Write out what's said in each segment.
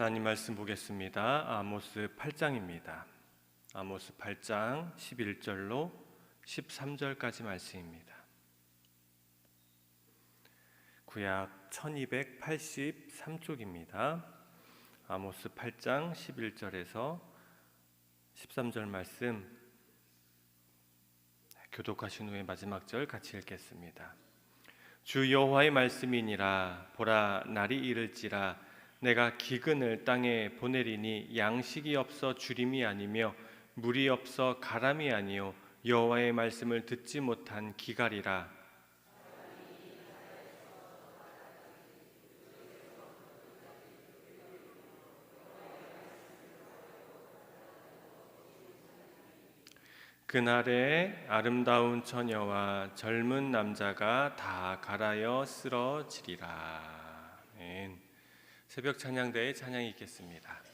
하나님 말씀 보겠습니다. 아모스 8장입니다. 아모스 8장 11절로 13절까지 말씀입니다. 구약 1283쪽입니다. 아모스 8장 11절에서 13절 말씀 교독하신 후에 마지막 절 같이 읽겠습니다. 주 여호와의 말씀이니라 보라 날이 이를지라 내가 기근을 땅에 보내리니 양식이 없어 주림이 아니며 물이 없어 가람이 아니요 여호와의 말씀을 듣지 못한 기갈이라 그날에 아름다운 처녀와 젊은 남자가 다 갈아여 쓰러지리라. 아멘. 새벽 찬양대에 찬양이 있겠습니다.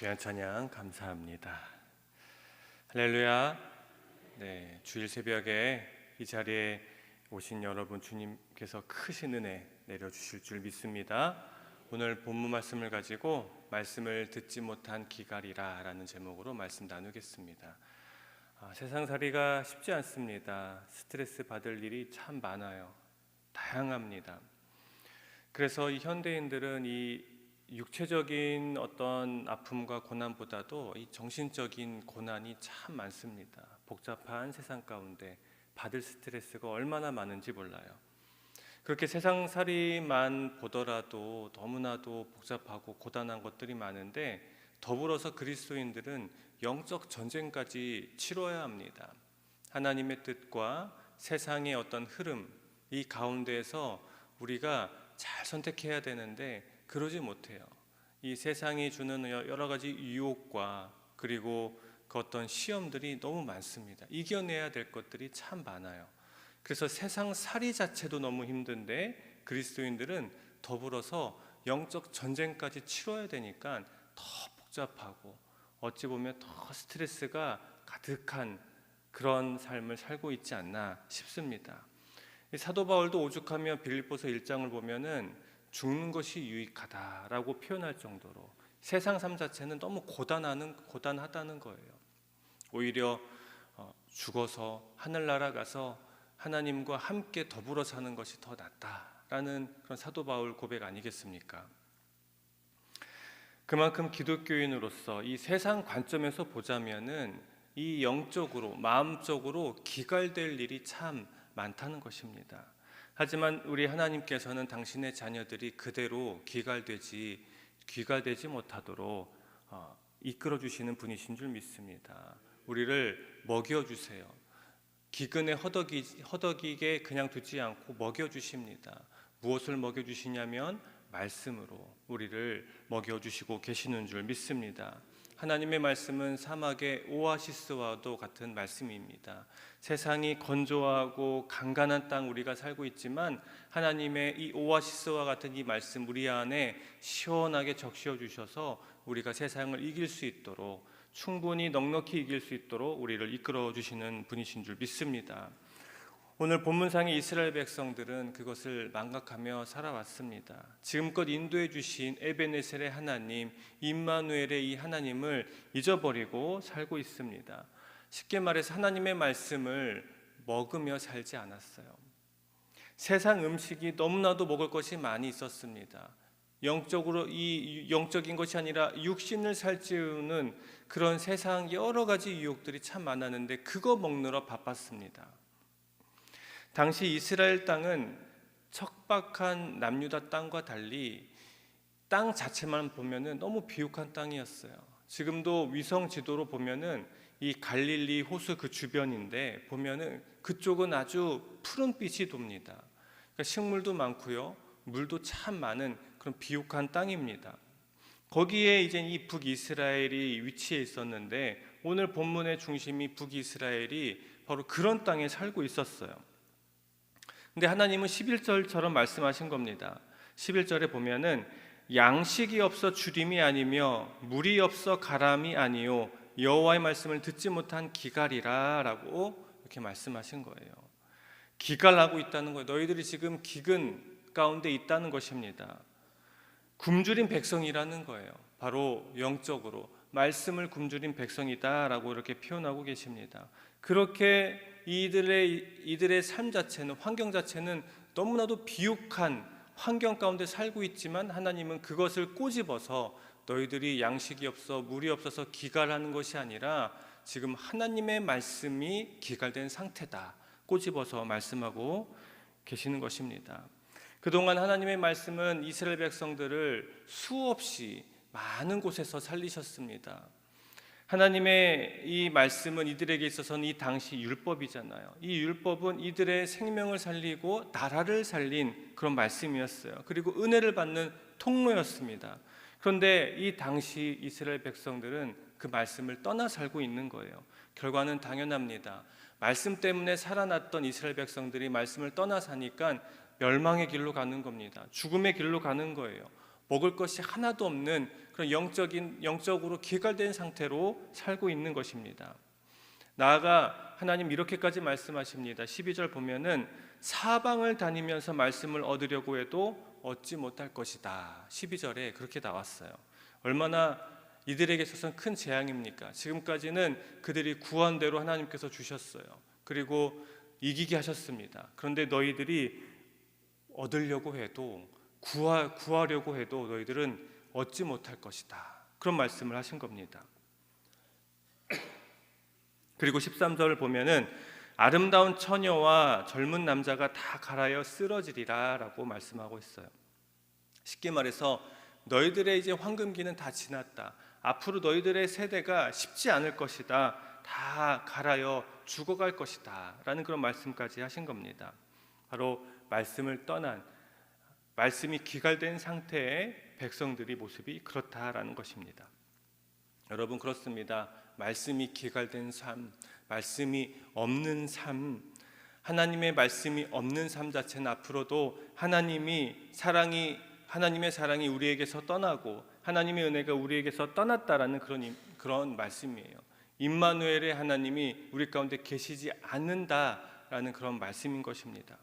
귀한 찬양 감사합니다. 할렐루야. 네, 주일 새벽에 이 자리에 오신 여러분 주님께서 크신 은혜 내려 주실 줄 믿습니다. 오늘 본문 말씀을 가지고 말씀을 듣지 못한 기갈이라라는 제목으로 말씀 나누겠습니다. 아, 세상 살이가 쉽지 않습니다. 스트레스 받을 일이 참 많아요. 다양합니다. 그래서 이 현대인들은 이 육체적인 어떤 아픔과 고난보다도 이 정신적인 고난이 참 많습니다. 복잡한 세상 가운데 받을 스트레스가 얼마나 많은지 몰라요. 그렇게 세상살이만 보더라도 너무나도 복잡하고 고단한 것들이 많은데 더불어서 그리스도인들은 영적 전쟁까지 치러야 합니다. 하나님의 뜻과 세상의 어떤 흐름 이 가운데에서 우리가 잘 선택해야 되는데 그러지 못해요. 이 세상이 주는 여러 가지 유혹과 그리고 그 어떤 시험들이 너무 많습니다. 이겨내야 될 것들이 참 많아요. 그래서 세상 살이 자체도 너무 힘든데 그리스도인들은 더불어서 영적 전쟁까지 치러야 되니까 더 복잡하고 어찌 보면 더 스트레스가 가득한 그런 삶을 살고 있지 않나 싶습니다. 이 사도 바울도 오죽하며 빌립보서 1장을 보면은 죽는 것이 유익하다라고 표현할 정도로 세상 삶 자체는 너무 고단하는 고단하다는 거예요. 오히려 어, 죽어서 하늘나라 가서 하나님과 함께 더불어 사는 것이 더 낫다라는 그런 사도 바울 고백 아니겠습니까? 그만큼 기독교인으로서 이 세상 관점에서 보자면은 이 영적으로 마음적으로 기갈될 일이 참 많다는 것입니다. 하지만 우리 하나님께서는 당신의 자녀들이 그대로 귀갈되지 못하도록 어, 이끌어 주시는 분이신 줄 믿습니다. 우리를 먹여 주세요. 기근에 허덕이, 허덕이게 그냥 두지 않고 먹여 주십니다. 무엇을 먹여 주시냐면 말씀으로 우리를 먹여 주시고 계시는 줄 믿습니다. 하나님의 말씀은 사막의 오아시스와도 같은 말씀입니다. 세상이 건조하고 간간한 땅 우리가 살고 있지만 하나님의 이 오아시스와 같은 이 말씀 우리 안에 시원하게 적셔 주셔서 우리가 세상을 이길 수 있도록 충분히 넉넉히 이길 수 있도록 우리를 이끌어 주시는 분이신 줄 믿습니다. 오늘 본문상의 이스라엘 백성들은 그것을 망각하며 살아왔습니다. 지금껏 인도해 주신 에베네셀의 하나님, 임마누엘의 이 하나님을 잊어버리고 살고 있습니다. 쉽게 말해서 하나님의 말씀을 먹으며 살지 않았어요. 세상 음식이 너무나도 먹을 것이 많이 있었습니다. 영적으로 이 영적인 것이 아니라 육신을 살찌우는 그런 세상 여러 가지 유혹들이 참 많았는데 그거 먹느라 바빴습니다. 당시 이스라엘 땅은 척박한 남유다 땅과 달리 땅 자체만 보면은 너무 비옥한 땅이었어요. 지금도 위성 지도로 보면은 이 갈릴리 호수 그 주변인데 보면은 그쪽은 아주 푸른 빛이 돕니다. 그러니까 식물도 많고요, 물도 참 많은 그런 비옥한 땅입니다. 거기에 이제 이 북이스라엘이 위치해 있었는데 오늘 본문의 중심이 북이스라엘이 바로 그런 땅에 살고 있었어요. 근데 하나님은 11절처럼 말씀하신 겁니다. 11절에 보면은 양식이 없어 주림이 아니며 물이 없어 가람이 아니요 여호와의 말씀을 듣지 못한 기갈이라라고 이렇게 말씀하신 거예요. 기갈하고 있다는 거예요. 너희들이 지금 기근 가운데 있다는 것입니다. 굶주린 백성이라는 거예요. 바로 영적으로 말씀을 굶주린 백성이다라고 이렇게 표현하고 계십니다. 그렇게 이들의 이들의 삶 자체는 환경 자체는 너무나도 비옥한 환경 가운데 살고 있지만 하나님은 그것을 꼬집어서 너희들이 양식이 없어 물이 없어서 기갈하는 것이 아니라 지금 하나님의 말씀이 기갈된 상태다. 꼬집어서 말씀하고 계시는 것입니다. 그동안 하나님의 말씀은 이스라엘 백성들을 수없이 많은 곳에서 살리셨습니다. 하나님의 이 말씀은 이들에게 있어서는 이 당시 율법이잖아요. 이 율법은 이들의 생명을 살리고 나라를 살린 그런 말씀이었어요. 그리고 은혜를 받는 통로였습니다. 그런데 이 당시 이스라엘 백성들은 그 말씀을 떠나 살고 있는 거예요. 결과는 당연합니다. 말씀 때문에 살아났던 이스라엘 백성들이 말씀을 떠나 사니까 멸망의 길로 가는 겁니다. 죽음의 길로 가는 거예요. 먹을 것이 하나도 없는 그런 영적인 영적으로 기갈된 상태로 살고 있는 것입니다. 나아가 하나님 이렇게까지 말씀하십니다. 12절 보면은 사방을 다니면서 말씀을 얻으려고 해도 얻지 못할 것이다. 12절에 그렇게 나왔어요. 얼마나 이들에게 있어서는 큰 재앙입니까? 지금까지는 그들이 구한 대로 하나님께서 주셨어요. 그리고 이기게 하셨습니다. 그런데 너희들이 얻으려고 해도 구하, 구하려고 해도 너희들은 얻지 못할 것이다. 그런 말씀을 하신 겁니다. 그리고 13절을 보면은 아름다운 처녀와 젊은 남자가 다 갈아여 쓰러지리라라고 말씀하고 있어요. 쉽게 말해서 너희들의 이제 황금기는 다 지났다. 앞으로 너희들의 세대가 쉽지 않을 것이다. 다 갈아여 죽어갈 것이다 라는 그런 말씀까지 하신 겁니다. 바로 말씀을 떠난 말씀이 기갈된 상태의 백성들이 모습이 그렇다라는 것입니다. 여러분 그렇습니다. 말씀이 기갈된 삶, 말씀이 없는 삶, 하나님의 말씀이 없는 삶 자체는 앞으로도 하나님이 사랑이 하나님의 사랑이 우리에게서 떠나고 하나님의 은혜가 우리에게서 떠났다라는 그런 그런 말씀이에요. 임마누엘의 하나님이 우리 가운데 계시지 않는다라는 그런 말씀인 것입니다.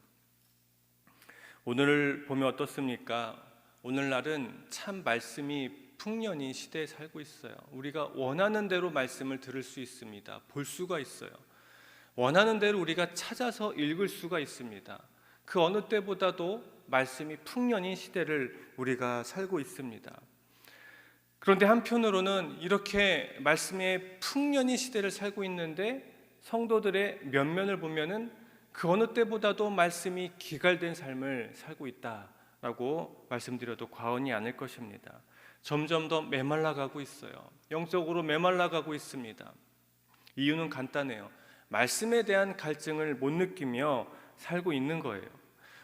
오늘을 보면 어떻습니까? 오늘날은 참 말씀이 풍년인 시대에 살고 있어요. 우리가 원하는 대로 말씀을 들을 수 있습니다. 볼 수가 있어요. 원하는 대로 우리가 찾아서 읽을 수가 있습니다. 그 어느 때보다도 말씀이 풍년인 시대를 우리가 살고 있습니다. 그런데 한편으로는 이렇게 말씀의 풍년인 시대를 살고 있는데 성도들의 면면을 보면은 그 어느 때보다도 말씀이 기갈된 삶을 살고 있다라고 말씀드려도 과언이 아닐 것입니다. 점점 더 메말라 가고 있어요. 영적으로 메말라 가고 있습니다. 이유는 간단해요. 말씀에 대한 갈증을 못 느끼며 살고 있는 거예요.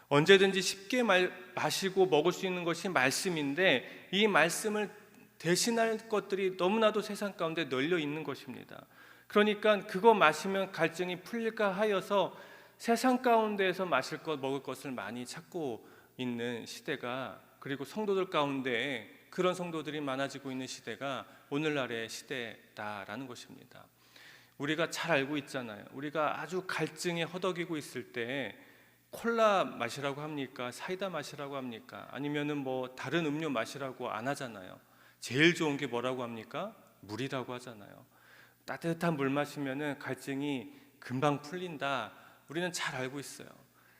언제든지 쉽게 말, 마시고 먹을 수 있는 것이 말씀인데 이 말씀을 대신할 것들이 너무나도 세상 가운데 널려 있는 것입니다. 그러니까 그거 마시면 갈증이 풀릴까 하여서 세상 가운데에서 마실 것 먹을 것을 많이 찾고 있는 시대가 그리고 성도들 가운데 그런 성도들이 많아지고 있는 시대가 오늘날의 시대다라는 것입니다. 우리가 잘 알고 있잖아요. 우리가 아주 갈증에 허덕이고 있을 때 콜라 마시라고 합니까? 사이다 마시라고 합니까? 아니면은 뭐 다른 음료 마시라고 안 하잖아요. 제일 좋은 게 뭐라고 합니까? 물이라고 하잖아요. 따뜻한 물 마시면은 갈증이 금방 풀린다. 우리는 잘 알고 있어요.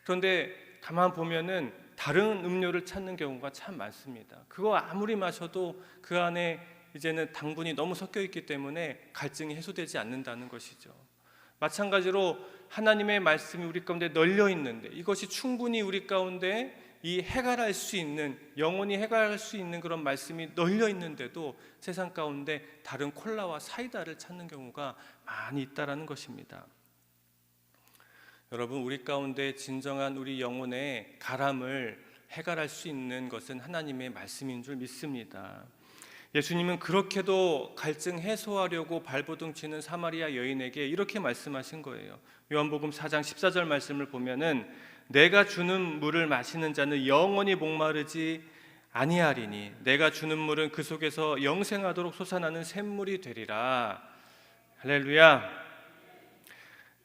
그런데 가만 보면은 다른 음료를 찾는 경우가 참 많습니다. 그거 아무리 마셔도 그 안에 이제는 당분이 너무 섞여 있기 때문에 갈증이 해소되지 않는다는 것이죠. 마찬가지로 하나님의 말씀이 우리 가운데 널려 있는데 이것이 충분히 우리 가운데 이 해갈할 수 있는 영원히 해갈할 수 있는 그런 말씀이 널려 있는데도 세상 가운데 다른 콜라와 사이다를 찾는 경우가 많이 있다라는 것입니다. 여러분 우리 가운데 진정한 우리 영혼의 가람을 해갈할 수 있는 것은 하나님의 말씀인 줄 믿습니다. 예수님은 그렇게도 갈증 해소하려고 발버둥 치는 사마리아 여인에게 이렇게 말씀하신 거예요. 요한복음 4장 14절 말씀을 보면은 내가 주는 물을 마시는 자는 영원히 목마르지 아니하리니 내가 주는 물은 그 속에서 영생하도록 솟아나는 샘물이 되리라. 할렐루야.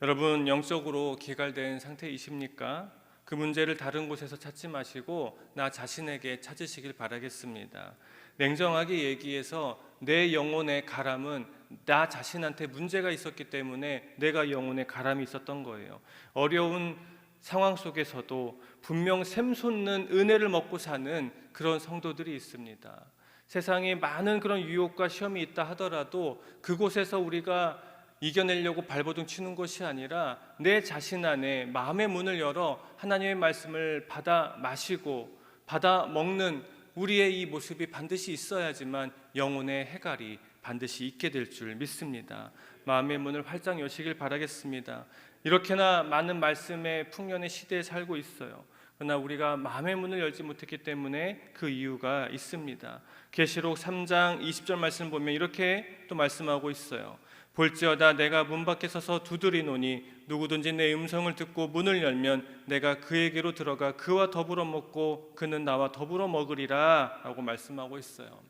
여러분 영적으로 기갈된 상태이십니까? 그 문제를 다른 곳에서 찾지 마시고 나 자신에게 찾으시길 바라겠습니다. 냉정하게 얘기해서 내 영혼의 가람은 나 자신한테 문제가 있었기 때문에 내가 영혼의 가람이 있었던 거예요. 어려운 상황 속에서도 분명 샘솟는 은혜를 먹고 사는 그런 성도들이 있습니다. 세상에 많은 그런 유혹과 시험이 있다 하더라도 그곳에서 우리가 이겨내려고 발버둥 치는 것이 아니라 내 자신 안에 마음의 문을 열어 하나님의 말씀을 받아 마시고 받아 먹는 우리의 이 모습이 반드시 있어야지만 영혼의 해갈이 반드시 있게 될 줄 믿습니다. 마음의 문을 활짝 여시길 바라겠습니다. 이렇게나 많은 말씀의 풍년의 시대에 살고 있어요. 그러나 우리가 마음의 문을 열지 못했기 때문에 그 이유가 있습니다. 계시록 3장 20절 말씀 보면 이렇게 또 말씀하고 있어요. 볼지어다 내가 문 밖에 서서 두드리노니 누구든지 내 음성을 듣고 문을 열면 내가 그에게로 들어가 그와 더불어 먹고 그는 나와 더불어 먹으리라라고 말씀하고 있어요.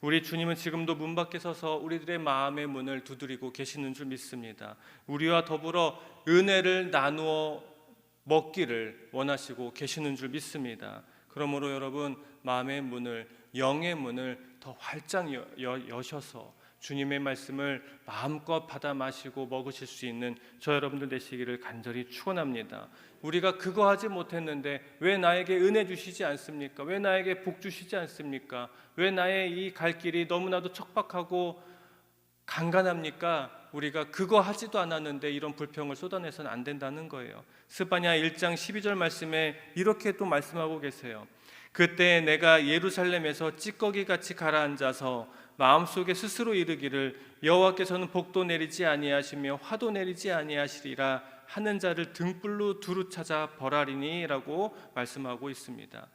우리 주님은 지금도 문 밖에 서서 우리들의 마음의 문을 두드리고 계시는 줄 믿습니다. 우리와 더불어 은혜를 나누어 먹기를 원하시고 계시는 줄 믿습니다. 그러므로 여러분 마음의 문을 영의 문을 더 활짝 여, 여, 여셔서 주님의 말씀을 마음껏 받아 마시고 먹으실 수 있는 저 여러분들 되시기를 간절히 축원합니다. 우리가 그거 하지 못했는데 왜 나에게 은혜 주시지 않습니까? 왜 나에게 복 주시지 않습니까? 왜 나의 이 갈 길이 너무나도 척박하고 간간합니까? 우리가 그거 하지도 않았는데 이런 불평을 쏟아내서는 안 된다는 거예요. 스바냐 1장 12절 말씀에 이렇게 또 말씀하고 계세요. 그때 내가 예루살렘에서 찌꺼기 같이 가라앉아서 마음속에 스스로 이르기를 여호와께서는 복도 내리지 아니하시며 화도 내리지 아니하시리라 하는 자를 등불로 두루 찾아 벌하리니라고 말씀하고 있습니다.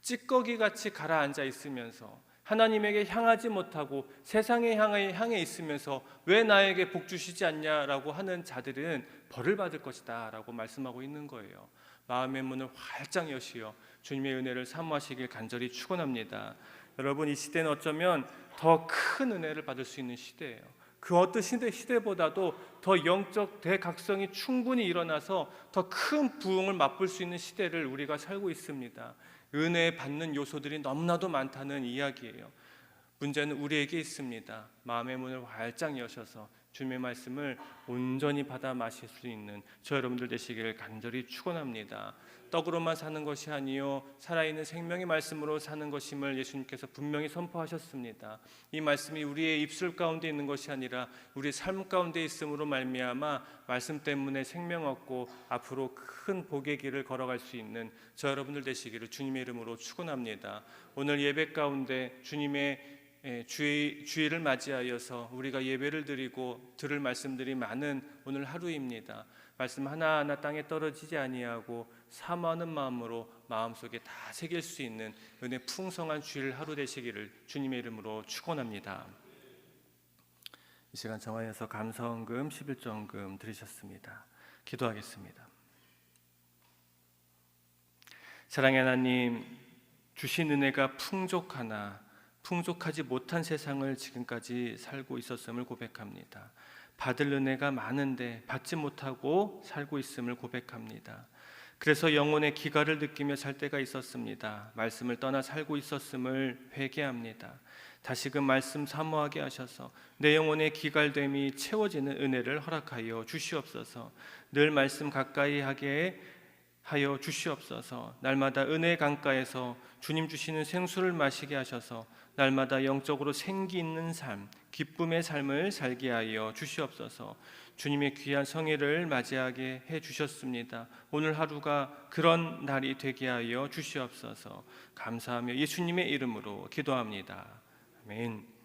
찌꺼기 같이 가라앉아 있으면서 하나님에게 향하지 못하고 세상에 향해 향해 있으면서 왜 나에게 복 주시지 않냐라고 하는 자들은 벌을 받을 것이다라고 말씀하고 있는 거예요. 마음의 문을 활짝 여시어 주님의 은혜를 사모하시길 간절히 축원합니다. 여러분 이 시대는 어쩌면 더 큰 은혜를 받을 수 있는 시대예요. 그 어떤 시대 시대보다도 더 영적 대각성이 충분히 일어나서 더 큰 부흥을 맛볼 수 있는 시대를 우리가 살고 있습니다. 은혜 받는 요소들이 너무나도 많다는 이야기예요. 문제는 우리에게 있습니다. 마음의 문을 활짝 여셔서 주님의 말씀을 온전히 받아 마실 수 있는 저 여러분들 되시기를 간절히 축원합니다. 떡으로만 사는 것이 아니요 살아있는 생명의 말씀으로 사는 것임을 예수님께서 분명히 선포하셨습니다. 이 말씀이 우리의 입술 가운데 있는 것이 아니라 우리의 삶 가운데 있음으로 말미암아 말씀 때문에 생명 얻고 앞으로 큰 복의 길을 걸어갈 수 있는 저 여러분들 되시기를 주님의 이름으로 축원합니다. 오늘 예배 가운데 주님의 예, 주의, 주일을 맞이하여서 우리가 예배를 드리고 들을 말씀들이 많은 오늘 하루입니다. 말씀 하나하나 땅에 떨어지지 아니하고 사모하는 마음으로 마음속에 다 새길 수 있는 은혜 풍성한 주일 하루 되시기를 주님의 이름으로 축원합니다. 이 시간 정하여서 감사원금 11조원금 드리셨습니다. 기도하겠습니다. 사랑의 하나님 주신 은혜가 풍족하나 풍족하지 못한 세상을 지금까지 살고 있었음을 고백합니다. 받을 은혜가 많은데 받지 못하고 살고 있음을 고백합니다. 그래서 영혼의 기갈을 느끼며 살 때가 있었습니다. 말씀을 떠나 살고 있었음을 회개합니다. 다시금 말씀 사모하게 하셔서 내 영혼의 기갈됨이 채워지는 은혜를 허락하여 주시옵소서. 늘 말씀 가까이 하게 하여 주시옵소서. 날마다 은혜 강가에서 주님 주시는 생수를 마시게 하셔서 날마다 영적으로 생기 있는 삶, 기쁨의 삶을 살게 하여 주시옵소서. 주님의 귀한 성회를 맞이하게 해 주셨습니다. 오늘 하루가 그런 날이 되게 하여 주시옵소서. 감사하며 예수님의 이름으로 기도합니다. 아멘.